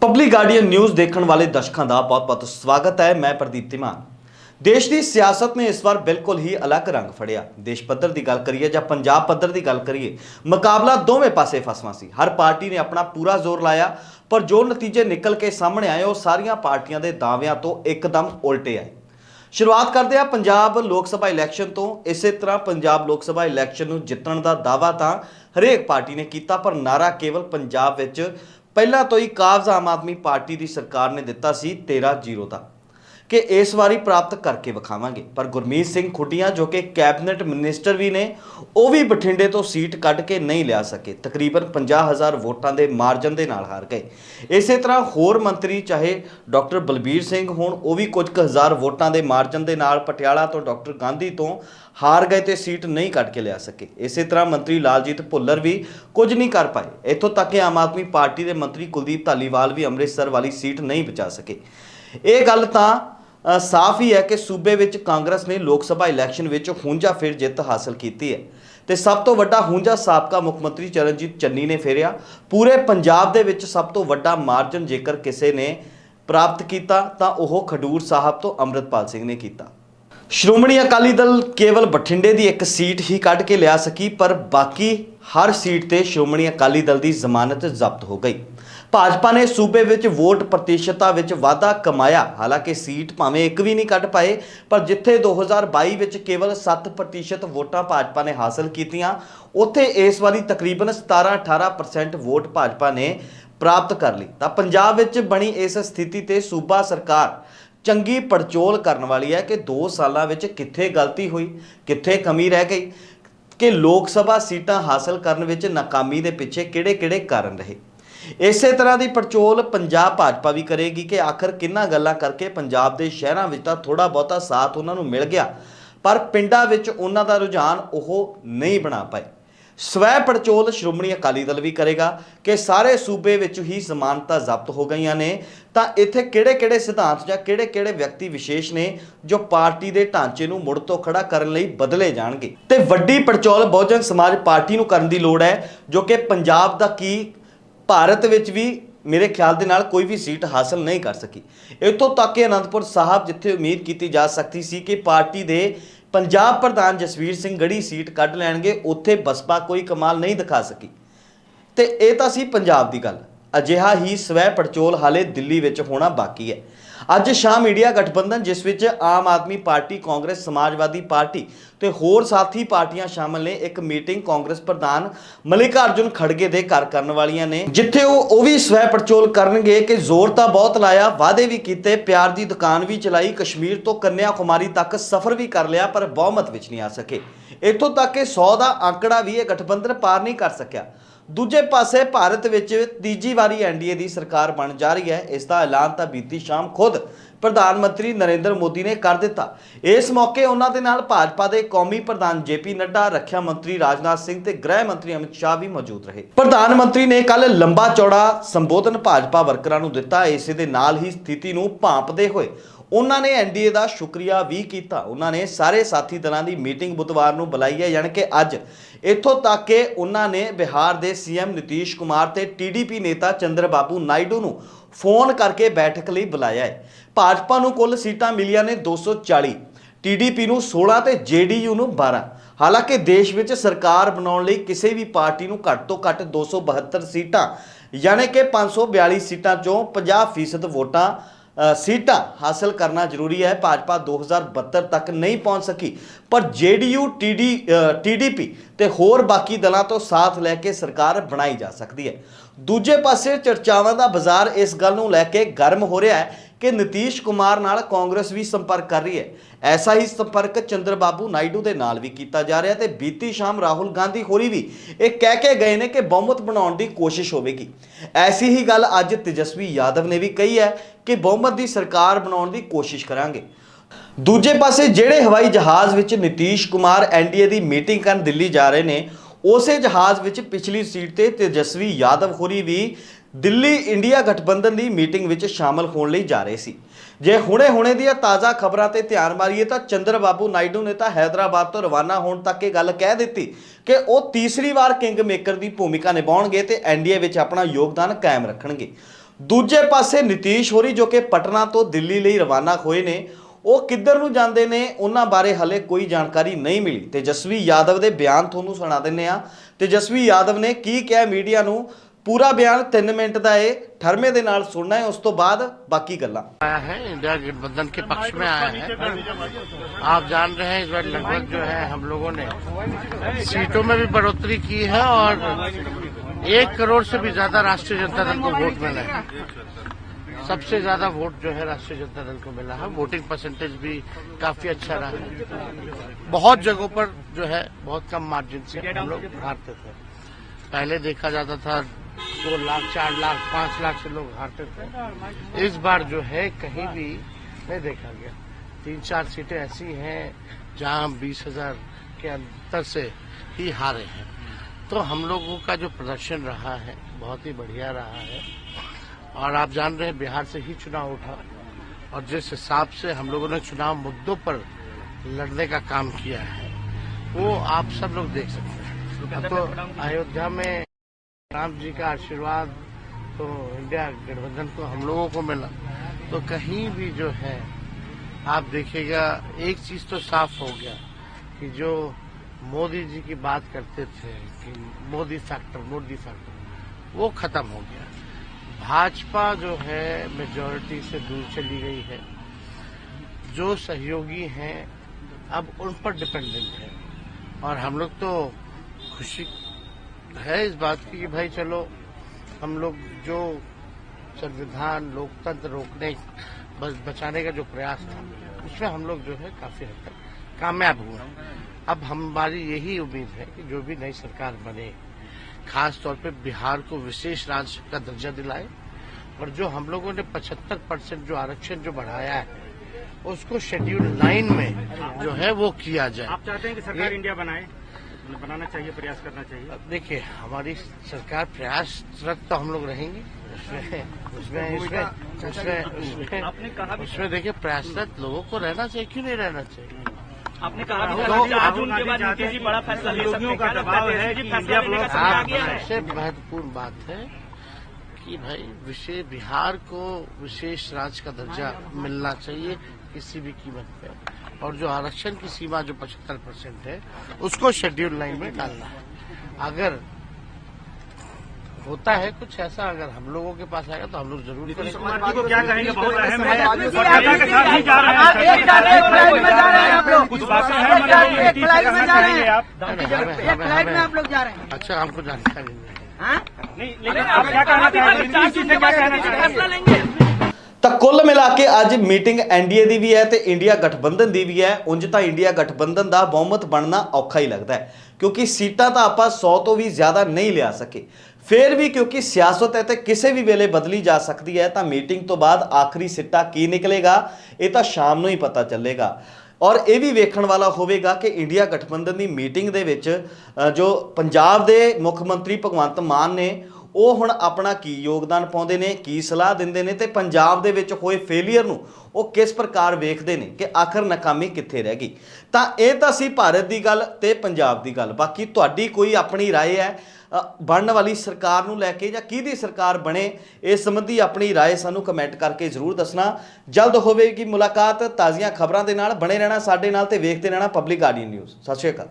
Public guardian news ਦੇਖਣ ਵਾਲੇ ਦਰਸ਼ਕਾਂ ਦਾ ਬਹੁਤ-ਬਹੁਤ ਸਵਾਗਤ ਹੈ। ਮੈਂ ਪ੍ਰਦੀਪ ਤਿਮਾਨ ਦੇਸ਼ ਦੀ ਸਿਆਸਤ ਨੇ ਇਸ ਵਾਰ ਬਿਲਕੁਲ ਹੀ ਅਲੱਗ ਰੰਗ ਫੜਿਆ। ਦੇਸ਼ ਪੱਧਰ ਦੀ ਗੱਲ ਕਰੀਏ ਜਾਂ ਪੰਜਾਬ ਪੱਧਰ ਦੀ ਗੱਲ ਕਰੀਏ, ਮੁਕਾਬਲਾ ਦੋਵੇਂ ਪਾਸੇ ਫਸਵਾ ਸੀ। ਹਰ ਪਾਰਟੀ ਨੇ ਆਪਣਾ ਪੂਰਾ ਜ਼ੋਰ ਲਾਇਆ, ਪਰ ਜੋ ਨਤੀਜੇ ਨਿਕਲ ਕੇ ਸਾਹਮਣੇ ਆਏ, ਉਹ ਸਾਰੀਆਂ ਪਾਰਟੀਆਂ ਦੇ ਦਾਅਵਿਆਂ ਤੋਂ ਇੱਕਦਮ ਉਲਟੇ ਆਏ। ਸ਼ੁਰੂਆਤ ਕਰਦੇ ਆ ਪੰਜਾਬ ਲੋਕ ਸਭਾ ਇਲੈਕਸ਼ਨ ਤੋਂ। ਇਸੇ ਤਰ੍ਹਾਂ ਪੰਜਾਬ ਲੋਕ ਸਭਾ ਇਲੈਕਸ਼ਨ ਨੂੰ ਜਿੱਤਣ ਦਾ ਦਾਅਵਾ ਤਾਂ ਹਰੇਕ ਪਾਰਟੀ ਨੇ ਕੀਤਾ, ਪਰ ਨਾਰਾ ਕੇਵਲ ਪੰਜਾਬ ਵਿੱਚ ਪਹਿਲਾਂ ਤੋਂ ਹੀ ਕਾਬਜ਼ ਆਮ ਆਦਮੀ ਪਾਰਟੀ ਦੀ ਸਰਕਾਰ ਨੇ ਦਿੱਤਾ ਸੀ 13-0 ਦਾ। ਕਿ ਇਸ ਵਾਰੀ ਪ੍ਰਾਪਤ ਕਰਕੇ ਵਿਖਾਵਾਂਗੇ। ਪਰ ਗੁਰਮੀਤ ਸਿੰਘ ਖੁੱਡੀਆਂ ਜੋ ਕਿ ਕੈਬਨਿਟ ਮਿਨਿਸਟਰ ਵੀ ਨੇ, ਉਹ ਵੀ ਬਠਿੰਡੇ ਤੋਂ ਸੀਟ ਕੱਢ ਕੇ ਨਹੀਂ ਲਿਆ ਸਕੇ। ਤਕਰੀਬਨ 50000 ਵੋਟਾਂ ਦੇ ਮਾਰਜਨ ਦੇ ਨਾਲ ਹਾਰ ਗਏ। ਇਸੇ ਤਰ੍ਹਾਂ ਹੋਰ ਮੰਤਰੀ, ਚਾਹੇ ਡਾਕਟਰ ਬਲਬੀਰ ਸਿੰਘ ਹੋਣ, ਉਹ ਵੀ ਕੁਝ ਕੁ ਹਜ਼ਾਰ ਵੋਟਾਂ ਦੇ ਮਾਰਜਨ ਦੇ ਨਾਲ ਪਟਿਆਲਾ ਤੋਂ ਡਾਕਟਰ ਗਾਂਧੀ ਤੋਂ ਹਾਰ ਗਏ ਤੇ ਸੀਟ ਨਹੀਂ ਕੱਢ ਕੇ ਲਿਆ ਸਕੇ। ਇਸੇ ਤਰ੍ਹਾਂ ਮੰਤਰੀ ਲਾਲਜੀਤ ਭੁੱਲਰ ਵੀ ਕੁਝ ਨਹੀਂ ਕਰ ਪਾਏ। ਇੱਥੋਂ ਤੱਕ ਕਿ ਆਮ ਆਦਮੀ ਪਾਰਟੀ ਦੇ ਮੰਤਰੀ ਕੁਲਦੀਪ ਧਾਲੀਵਾਲ ਵੀ ਅੰਮ੍ਰਿਤਸਰ ਵਾਲੀ ਸੀਟ ਨਹੀਂ ਬਚਾ ਸਕੇ। ਇਹ ਗੱਲ ਤਾਂ ਸਾਫ਼ ਹੀ ਹੈ ਕਿ ਸੂਬੇ ਵਿੱਚ ਕਾਂਗਰਸ ਨੇ ਲੋਕ ਸਭਾ ਇਲੈਕਸ਼ਨ ਵਿੱਚ ਹੁੰਜਾ ਫਿਰ ਜਿੱਤ ਹਾਸਲ ਕੀਤੀ ਹੈ। ਤੇ ਸਭ ਤੋਂ ਵੱਡਾ ਹੁੰਜਾ ਸਾਬਕਾ ਮੁੱਖ ਮੰਤਰੀ ਚਰਨਜੀਤ ਚੰਨੀ ਨੇ ਫੇਰਿਆ। ਪੂਰੇ ਪੰਜਾਬ ਦੇ ਵਿੱਚ ਸਭ ਤੋਂ ਵੱਡਾ ਮਾਰਜਨ ਜੇਕਰ ਕਿਸੇ ਨੇ ਪ੍ਰਾਪਤ ਕੀਤਾ, ਤਾਂ ਉਹ ਖਡੂਰ ਸਾਹਿਬ ਤੋਂ ਅੰਮ੍ਰਿਤਪਾਲ ਸਿੰਘ ਨੇ ਕੀਤਾ। ਸ਼੍ਰੋਮਣੀ ਅਕਾਲੀ ਦਲ ਕੇਵਲ ਬਠਿੰਡੇ ਦੀ ਇੱਕ ਸੀਟ ਹੀ ਕੱਢ ਕੇ ਲਿਆ ਸਕੀ, ਪਰ ਬਾਕੀ ਹਰ ਸੀਟ ਤੇ ਸ਼੍ਰੋਮਣੀ ਅਕਾਲੀ ਦਲ ਦੀ ਜ਼ਮਾਨਤ ਜ਼ਬਤ ਹੋ ਗਈ। ਭਾਜਪਾ ਨੇ ਸੂਬੇ ਵਿੱਚ ਵੋਟ ਪ੍ਰਤੀਸ਼ਤਤਾ ਵਿੱਚ ਵਾਧਾ ਕਮਾਇਆ। ਹਾਲਾਂਕਿ ਸੀਟ ਭਾਵੇਂ ਇੱਕ ਵੀ ਨਹੀਂ ਕੱਢ ਪਾਏ, ਪਰ ਜਿੱਥੇ 2022 ਵਿੱਚ ਕੇਵਲ 7% ਵੋਟਾਂ ਭਾਜਪਾ ਨੇ ਹਾਸਲ ਕੀਤੀਆਂ, ਉੱਥੇ ਇਸ ਵਾਰੀ ਤਕਰੀਬਨ 17-18% ਵੋਟ ਭਾਜਪਾ ਨੇ ਪ੍ਰਾਪਤ ਕਰ ਲਈ। ਤਾਂ ਪੰਜਾਬ ਵਿੱਚ ਬਣੀ ਇਸ ਸਥਿਤੀ ਤੇ ਸੂਬਾ ਸਰਕਾਰ ਚੰਗੀ ਪੜਚੋਲ ਕਰਨ ਵਾਲੀ ਹੈ ਕਿ 2 ਸਾਲਾਂ ਵਿੱਚ ਕਿੱਥੇ ਗਲਤੀ ਹੋਈ, ਕਿੱਥੇ ਕਮੀ ਰਹਿ ਗਈ, ਕਿ ਲੋਕ ਸਭਾ ਸੀਟਾਂ ਹਾਸਲ ਕਰਨ ਵਿੱਚ ਨਾਕਾਮੀ ਦੇ ਪਿੱਛੇ ਕਿਹੜੇ-ਕਿਹੜੇ ਕਾਰਨ ਰਹੇ। ਇਸੇ ਤਰ੍ਹਾਂ ਦੀ ਪੜਚੋਲ ਪੰਜਾਬ ਭਾਜਪਾ ਵੀ ਕਰੇਗੀ ਕਿ ਆਖਰ ਕਿੰਨਾ ਗੱਲਾਂ ਕਰਕੇ ਪੰਜਾਬ ਦੇ ਸ਼ਹਿਰਾਂ ਵਿੱਚ ਤਾਂ ਥੋੜਾ ਬਹੁਤਾ ਸਾਥ ਉਹਨਾਂ ਨੂੰ ਮਿਲ ਗਿਆ, ਪਰ ਪਿੰਡਾਂ ਵਿੱਚ ਉਹਨਾਂ ਦਾ ਰੁਝਾਨ ਉਹ ਨਹੀਂ ਬਣਾ ਪਾਏ। ਸਵੈ ਪੜਚੋਲ ਸ਼੍ਰੋਮਣੀ ਅਕਾਲੀ ਦਲ ਵੀ ਕਰੇਗਾ ਕਿ ਸਾਰੇ ਸੂਬੇ ਵਿੱਚ ਹੀ ਜ਼ਮਾਨਤਾਂ ਜ਼ਬਤ ਹੋ ਗਈਆਂ ਨੇ, ਤਾਂ ਇੱਥੇ ਕਿਹੜੇ-ਕਿਹੜੇ ਸਿਧਾਂਤ ਜਾਂ ਕਿਹੜੇ-ਕਿਹੜੇ ਵਿਅਕਤੀ ਵਿਸ਼ੇਸ਼ ਨੇ ਜੋ ਪਾਰਟੀ ਦੇ ਢਾਂਚੇ ਨੂੰ ਮੁੜ ਤੋਂ ਖੜਾ ਕਰਨ ਲਈ ਬਦਲੇ ਜਾਣਗੇ? ਤੇ ਵੱਡੀ ਪੜਚੋਲ ਬਹੁਜਨ ਸਮਾਜ ਪਾਰਟੀ ਨੂੰ ਕਰਨ ਦੀ ਲੋੜ ਹੈ, ਜੋ ਕਿ ਪੰਜਾਬ ਦਾ ਕੀ ਭਾਰਤ ਵਿੱਚ ਵੀ ਮੇਰੇ ਖਿਆਲ ਦੇ ਨਾਲ ਕੋਈ ਵੀ ਸੀਟ ਹਾਸਲ ਨਹੀਂ ਕਰ ਸਕੀ। ਇੱਥੋਂ ਤੱਕ ਕਿ ਅਨੰਦਪੁਰ ਸਾਹਿਬ, ਜਿੱਥੇ ਉਮੀਦ ਕੀਤੀ ਜਾ ਸਕਦੀ ਸੀ ਕਿ ਪਾਰਟੀ ਦੇ ਪੰਜਾਬ ਪ੍ਰਧਾਨ ਜਸਵੀਰ ਸਿੰਘ ਗੜੀ ਸੀਟ ਕੱਢ ਲੈਣਗੇ, ਉੱਥੇ ਬਸਪਾ ਕੋਈ ਕਮਾਲ ਨਹੀਂ ਦਿਖਾ ਸਕੀ। ਤੇ ਇਹ ਤਾਂ ਸੀ ਪੰਜਾਬ ਦੀ ਗੱਲ। ਅਜਿਹਾ ਹੀ ਸਵੈ ਪੜਚੋਲ ਹਾਲੇ ਦਿੱਲੀ ਵਿੱਚ ਹੋਣਾ ਬਾਕੀ ਹੈ। ਅੱਜ ਸ਼ਾਮ ਮੀਡੀਆ ਗਠਬੰਧਨ, ਜਿਸ ਵਿੱਚ ਆਮ ਆਦਮੀ ਪਾਰਟੀ, ਕਾਂਗਰਸ, ਸਮਾਜਵਾਦੀ ਪਾਰਟੀ ਤੇ ਹੋਰ ਸਾਥੀ ਪਾਰਟੀਆਂ ਸ਼ਾਮਲ ਨੇ, ਇੱਕ ਮੀਟਿੰਗ ਕਾਂਗਰਸ ਪ੍ਰਧਾਨ ਮਲਿਕਾਰਜੁਨ ਖੜਗੇ ਦੇ ਘਰ ਕਰਨ ਵਾਲੀਆਂ ਨੇ। ਜਿੱਥੇ ਉਹ ਉਹ ਵੀ ਸਵੈ ਪੜਚੋਲ ਕਰਨਗੇ ਕਿ ਜ਼ੋਰ ਤਾਂ ਬਹੁਤ ਲਾਇਆ, ਵਾਅਦੇ ਵੀ ਕੀਤੇ, ਪਿਆਰ ਦੀ ਦੁਕਾਨ ਵੀ ਚਲਾਈ, ਕਸ਼ਮੀਰ ਤੋਂ ਕੰਨਿਆ ਕੁਮਾਰੀ ਤੱਕ ਸਫ਼ਰ ਵੀ ਕਰ ਲਿਆ, ਪਰ ਬਹੁਮਤ ਵਿੱਚ ਨਹੀਂ ਆ ਸਕੇ। ਇੱਥੋਂ ਤੱਕ ਕਿ 100 ਦਾ ਅੰਕੜਾ ਵੀ ਇਹ ਗਠਬੰਧਨ ਪਾਰ ਨਹੀਂ ਕਰ ਸਕਿਆ। ਦੂਜੇ ਪਾਸੇ ਭਾਰਤ ਵਿੱਚ ਤੀਜੀ ਵਾਰੀ ਐਨਡੀਏ ਦੀ ਸਰਕਾਰ ਬਣ ਜਾ ਰਹੀ ਹੈ। ਇਸ ਦਾ ਐਲਾਨ ਤਾਂ ਬੀਤੀ ਸ਼ਾਮ ਖੁਦ ਪ੍ਰਧਾਨ ਮੰਤਰੀ ਨਰਿੰਦਰ ਮੋਦੀ ਨੇ ਕਰ ਦਿੱਤਾ। ਇਸ ਮੌਕੇ ਉਹਨਾਂ ਦੇ ਨਾਲ ਭਾਜਪਾ ਦੇ ਕੌਮੀ ਪ੍ਰਧਾਨ ਜੇਪੀ ਨੱਡਾ, ਰੱਖਿਆ ਮੰਤਰੀ ਰਾਜਨਾਥ ਸਿੰਘ ਤੇ ਗ੍ਰਹਿ ਮੰਤਰੀ ਅਮਿਤ ਸ਼ਾਹ ਵੀ ਮੌਜੂਦ ਰਹੇ। ਪ੍ਰਧਾਨ ਮੰਤਰੀ ਨੇ ਕੱਲ ਲੰਬਾ ਚੌੜਾ ਸੰਬੋਧਨ ਭਾਜਪਾ ਵਰਕਰਾਂ ਨੂੰ ਦਿੱਤਾ। ਇਸੇ ਦੇ ਨਾਲ ਹੀ ਸਥਿਤੀ ਨੂੰ ਭਾਂਪਦੇ ਹੋਏ ਉਹਨਾਂ ਨੇ ਐਨਡੀਏ ਦਾ ਸ਼ੁਕਰੀਆ ਵੀ ਕੀਤਾ। ਉਹਨਾਂ ਨੇ ਸਾਰੇ ਸਾਥੀ ਦਲਾਂ ਦੀ ਮੀਟਿੰਗ ਬੁੱਧਵਾਰ ਨੂੰ ਬੁਲਾਈ ਹੈ। ਯਾਨੀ ਕਿ ਅੱਜ ਇੱਥੋਂ ਤੱਕ ਕਿ ਉਹਨਾਂ ਨੇ ਬਿਹਾਰ ਦੇ ਸੀਐਮ ਨਿਤੀਸ਼ ਕੁਮਾਰ ਤੇ ਟੀਡੀਪੀ ਨੇਤਾ ਚੰਦਰਬਾਬੂ ਨਾਇਡੂ ਨੂੰ ਫੋਨ ਕਰਕੇ ਬੈਠਕ ਲਈ ਬੁਲਾਇਆ ਹੈ। ਭਾਜਪਾ ਨੂੰ ਕੁੱਲ ਸੀਟਾਂ ਮਿਲੀਆਂ ਨੇ 240 ਟੀਡੀਪੀ ਨੂੰ 16 ਤੇ ਜੇਡੀਯੂ ਨੂੰ 12 ਹਾਲਾਂਕਿ ਦੇਸ਼ ਵਿੱਚ ਸਰਕਾਰ ਬਣਾਉਣ ਲਈ ਕਿਸੇ ਵੀ ਪਾਰਟੀ ਨੂੰ ਘੱਟ ਤੋਂ ਘੱਟ 272 ਸੀਟਾਂ, ਯਾਨੀ ਕਿ 542 ਸੀਟਾਂ ਚੋਂ 50% ਵੋਟਾਂ ਸੀਟਾਂ ਹਾਸਲ ਕਰਨਾ ਜ਼ਰੂਰੀ ਹੈ। ਭਾਜਪਾ 2072 ਤੱਕ ਨਹੀਂ ਪਹੁੰਚ ਸਕੀ। ਪਰ ਜੇਡੀਯੂ, ਟੀਡੀ ਟੀਡੀਪੀ ਤੇ ਹੋਰ ਬਾਕੀ ਦਲਾਂ ਤੋਂ ਸਾਥ ਲੈ ਕੇ ਸਰਕਾਰ ਬਣਾਈ ਜਾ ਸਕਦੀ ਹੈ। ਦੂਜੇ ਪਾਸੇ ਚਰਚਾਵਾਂ ਦਾ ਬਾਜ਼ਾਰ ਇਸ ਗੱਲ ਨੂੰ ਲੈ ਕੇ ਗਰਮ ਹੋ ਰਿਹਾ ਹੈ ਕਿ ਨਤੀਸ਼ ਕੁਮਾਰ ਨਾਲ ਕਾਂਗਰਸ ਵੀ ਸੰਪਰਕ ਕਰ ਰਹੀ ਹੈ। ਐਸਾ ਹੀ ਸੰਪਰਕ ਚੰਦਰਬਾਬੂ ਨਾਇਡੂ ਦੇ ਨਾਲ ਵੀ ਕੀਤਾ ਜਾ ਰਿਹਾ ਤੇ ਬੀਤੀ ਸ਼ਾਮ ਰਾਹੁਲ ਗਾਂਧੀ ਹੋਰੀ ਵੀ ਇਹ ਕਹਿ ਕੇ ਗਏ ਨੇ ਕਿ ਬਹੁਮਤ ਬਣਾਉਣ ਦੀ ਕੋਸ਼ਿਸ਼ ਹੋਵੇਗੀ। ਐਸੀ ਹੀ ਗੱਲ ਅੱਜ ਤੇਜਸਵੀ ਯਾਦਵ ਨੇ ਵੀ ਕਹੀ ਹੈ ਕਿ ਬਹੁਮਤ ਦੀ ਸਰਕਾਰ ਬਣਾਉਣ ਦੀ ਕੋਸ਼ਿਸ਼ ਕਰਾਂਗੇ। ਦੂਜੇ ਪਾਸੇ ਜਿਹੜੇ ਹਵਾਈ ਜਹਾਜ਼ ਵਿੱਚ ਨਿਤੀਸ਼ ਕੁਮਾਰ ਐਨਡੀਏ ਦੀ ਮੀਟਿੰਗ ਕਰਨ ਦਿੱਲੀ ਜਾ ਰਹੇ ਨੇ, ਉਸੇ ਜਹਾਜ਼ ਵਿੱਚ ਪਿਛਲੀ ਸੀਟ ਤੇ ਤੇਜਸਵੀ ਯਾਦਵ ਹੋਰੀ ਵੀ ਦਿੱਲੀ ਇੰਡੀਆ ਗਠਬੰਧਨ ਦੀ ਮੀਟਿੰਗ ਵਿੱਚ ਸ਼ਾਮਲ ਹੋਣ ਲਈ ਜਾ ਰਹੇ ਸੀ। ਜੇ ਹੁਣੇ-ਹੁਣੇ ਦੀਆਂ ਤਾਜ਼ਾ ਖਬਰਾਂ ਤੇ ਧਿਆਨ ਮਾਰੀਏ ਤਾਂ ਚੰਦਰਬਾਬੂ ਨਾਇਡੂ ਨੇ ਤਾਂ ਹైదరాబాద్ ਤੋਂ ਰਵਾਨਾ ਹੋਣ ਤੱਕ ਇਹ ਗੱਲ ਕਹਿ ਦਿੱਤੀ ਕਿ ਉਹ ਤੀਸਰੀ ਵਾਰ ਕਿੰਗ ਮੇਕਰ ਦੀ ਭੂਮਿਕਾ ਨਿਭਾਉਣਗੇ ਤੇ ਐਨਡੀਏ ਵਿੱਚ ਆਪਣਾ ਯੋਗਦਾਨ ਕਾਇਮ ਰੱਖਣਗੇ। ਦੂਜੇ ਪਾਸੇ ਨਿਤੀਸ਼ ਹੋਰੀ ਜੋ ਕਿ ਪਟਨਾ ਤੋਂ ਦਿੱਲੀ ਲਈ ਰਵਾਨਾ ਹੋਏ ਨੇ, ਉਹ ਕਿੱਧਰ ਨੂੰ ਜਾਂਦੇ ਨੇ ਉਹਨਾਂ ਬਾਰੇ ਹਲੇ ਕੋਈ ਜਾਣਕਾਰੀ ਨਹੀਂ ਮਿਲੀ। ਤੇ ਜਸਵੀ ਯਾਦਵ ਦੇ ਬਿਆਨ ਤੁਹਾਨੂੰ ਸੁਣਾ ਦਿੰਨੇ ਆ ਤੇ ਜਸਵੀ ਯਾਦਵ ਨੇ ਕੀ ਕਿਹਾ ਮੀਡੀਆ ਨੂੰ? ਪੂਰਾ ਬਿਆਨ 3 ਮਿੰਟ ਦਾ ਹੈ ਠਰਮੇ ਦੇ ਨਾਲ ਸੁਣਨਾ ਹੈ ਉਸ ਤੋਂ ਬਾਅਦ ਬਾਕੀ ਗੱਲਾਂ आया है इंडिया गठबंधन के पक्ष में आया है आप जान रहे हैं इस बार लगभग जो है हम लोगों ने सीटों में भी बढ़ोतरी की है और एक करोड़ से भी ज्यादा राष्ट्रीय जनता दल को वोट मिला है सबसे ज्यादा वोट जो है राष्ट्रीय जनता दल को मिला है वोटिंग परसेंटेज भी काफी अच्छा रहा है बहुत जगहों पर जो है बहुत कम मार्जिन से हम लोग हारते थे पहले देखा जाता था दो लाख, चार लाख, पाँच लाख से लोग हारते थे। इस बार जो है, कहीं भी नहीं देखा गया। तीन, चार सीटें ऐसी हैं, जहाँ बीस हज़ार के अंतर से ही हारे हैं। तो हम लोगों का जो प्रदर्शन रहा है, बहुत ही बढ़िया रहा है। और आप जान रहे हैं, बिहार से ही चुनाव उठा। और जिस हिसाब से हम लोगों ने चुनाव मुद्दों पर लड़ने का काम किया है, वो आप सब लोग देख सकते हैं। तो अयोध्या में राम जी का आशीर्वाद तो इंडिया गठबंधन को हम लोगों को मिला। तो कहीं भी जो है, आप देखिएगा, एक चीज़ तो साफ़ हो गया कि जो मोदी जी की बात करते थे कि मोदी फैक्टर मोदी फैक्टर, वो खत्म हो गया। भाजपा जो है मेजोरिटी से दूर चली गई है। जो सहयोगी हैं, अब उन पर डिपेंडेंट है। और हम लोग तो खुशी है इस बात की कि भाई चलो हम लोग जो संविधान लोकतंत्र रोकने बस बचाने का जो प्रयास था उसमें हम लोग जो है काफ़ी हद तक कामयाब हुए। अब हमारी यही उम्मीद है कि जो भी नई सरकार बने खास तौर पे बिहार को विशेष राज्य का दर्जा दिलाए और जो हम लोगों ने 75 परसेंट जो आरक्षण जो बढ़ाया है उसको शेड्यूल नाइन में जो है वो किया जाए। आप चाहते हैं कि सरकार इंडिया बनाए? बनाना चाहिए प्रयास करना चाहिए। अब देखिए हमारी सरकार प्रयासरत तो हम लोग रहेंगे। उसमें उसमें इसमें उसमें उसमें आपने कहा उसमें देखिए प्रयासरत लोगों को रहना चाहिए क्यों नहीं रहना चाहिए? आपने कहा भी था कि आज उनके बाद नीतीश जी बड़ा फैसला ले सकते हैं का दबाव है है कि फैसला लेने का समय आ गया है? सबसे महत्वपूर्ण बात है कि भाई विशेष बिहार को विशेष राज्य का दर्जा मिलना चाहिए किसी भी कीमत पे। और जो आरक्षण की सीमा जो पचहत्तर परसेंट है उसको शेड्यूल लाइन में डालना है। अगर होता है कुछ ऐसा अगर हम लोगों के पास आएगा तो हम लोग ज़रूरी करेंगे। क्या कहेंगे? बहुत अहम है अच्छा हमको जानकारी नहीं है। क्या कहना चाहेंगे? ਤਾਂ ਕੁੱਲ ਮਿਲਾ ਕੇ ਅੱਜ ਮੀਟਿੰਗ ਐਨਡੀਏ ਦੀ ਵੀ ਹੈ ਤੇ ਇੰਡੀਆ ਗਠਬੰਧਨ ਦੀ ਵੀ ਹੈ। ਉਂਝ ਤਾਂ ਇੰਡੀਆ ਗਠਬੰਧਨ ਦਾ ਬਹੁਮਤ ਬਣਨਾ ਔਖਾ ਹੀ ਲੱਗਦਾ ਹੈ, ਕਿਉਂਕਿ ਸੀਟਾਂ ਤਾਂ ਆਪਾਂ 100 ਤੋਂ ਵੀ ਜ਼ਿਆਦਾ ਨਹੀਂ ਲਿਆ ਸਕੇ। ਫਿਰ ਵੀ ਕਿਉਂਕਿ ਸਿਆਸਤ ਹੈ ਤੇ ਕਿਸੇ ਵੀ ਵੇਲੇ ਬਦਲੀ ਜਾ ਸਕਦੀ ਹੈ, ਤਾਂ ਮੀਟਿੰਗ ਤੋਂ ਬਾਅਦ ਆਖਰੀ ਸਿੱਟਾ ਕੀ ਨਿਕਲੇਗਾ, ਇਹ ਤਾਂ ਸ਼ਾਮ ਨੂੰ ਹੀ ਪਤਾ ਚੱਲੇਗਾ। ਔਰ ਇਹ ਵੀ ਵੇਖਣ ਵਾਲਾ ਹੋਵੇਗਾ ਕਿ ਇੰਡੀਆ ਗਠਬੰਧਨ ਦੀ ਮੀਟਿੰਗ ਦੇ ਵਿੱਚ ਜੋ ਪੰਜਾਬ ਦੇ ਮੁੱਖ ਮੰਤਰੀ ਭਗਵੰਤ ਮਾਨ ਨੇ ਉਹ ਹੁਣ ਆਪਣਾ ਕੀ ਯੋਗਦਾਨ ਪਾਉਂਦੇ ਨੇ ਕੀ ਸਲਾਹ ਦਿੰਦੇ ਨੇ ਤੇ ਪੰਜਾਬ ਦੇ ਵਿੱਚ ਹੋਏ ਫੇਲਿਅਰ ਨੂੰ ਉਹ ਕਿਸ ਪ੍ਰਕਾਰ ਵੇਖਦੇ ਨੇ ਕਿ ਆਖਰ ਨਾਕਾਮੀ ਕਿੱਥੇ ਰਹਿ ਗਈ ਤਾਂ ਇਹ ਤਾਂ ਸੀ ਭਾਰਤ ਦੀ ਗੱਲ ਤੇ ਪੰਜਾਬ ਦੀ ਗੱਲ ਬਾਕੀ ਤੁਹਾਡੀ ਕੋਈ ਆਪਣੀ رائے ਹੈ ਅ, ਬਣਨ ਵਾਲੀ ਸਰਕਾਰ ਨੂੰ ਲੈ ਕੇ ਜਾਂ ਕਿਹਦੀ ਸਰਕਾਰ ਬਣੇ ਇਸ ਸੰਬੰਧੀ ਆਪਣੀ رائے ਸਾਨੂੰ ਕਮੈਂਟ ਕਰਕੇ ਜ਼ਰੂਰ ਦੱਸਣਾ ਜਲਦ ਹੋਵੇਗੀ ਮੁਲਾਕਾਤ ਤਾਜ਼ੀਆਂ ਖਬਰਾਂ ਦੇ ਨਾਲ ਬਣੇ ਰਹਿਣਾ ਸਾਡੇ ਨਾਲ ਤੇ ਵੇਖਦੇ ਰਹਿਣਾ ਪਬਲਿਕ ਗਾਰਡੀਅਨ ਨਿਊਜ਼ ਸਤਿ ਸ਼੍ਰੀ ਅਕਾਲ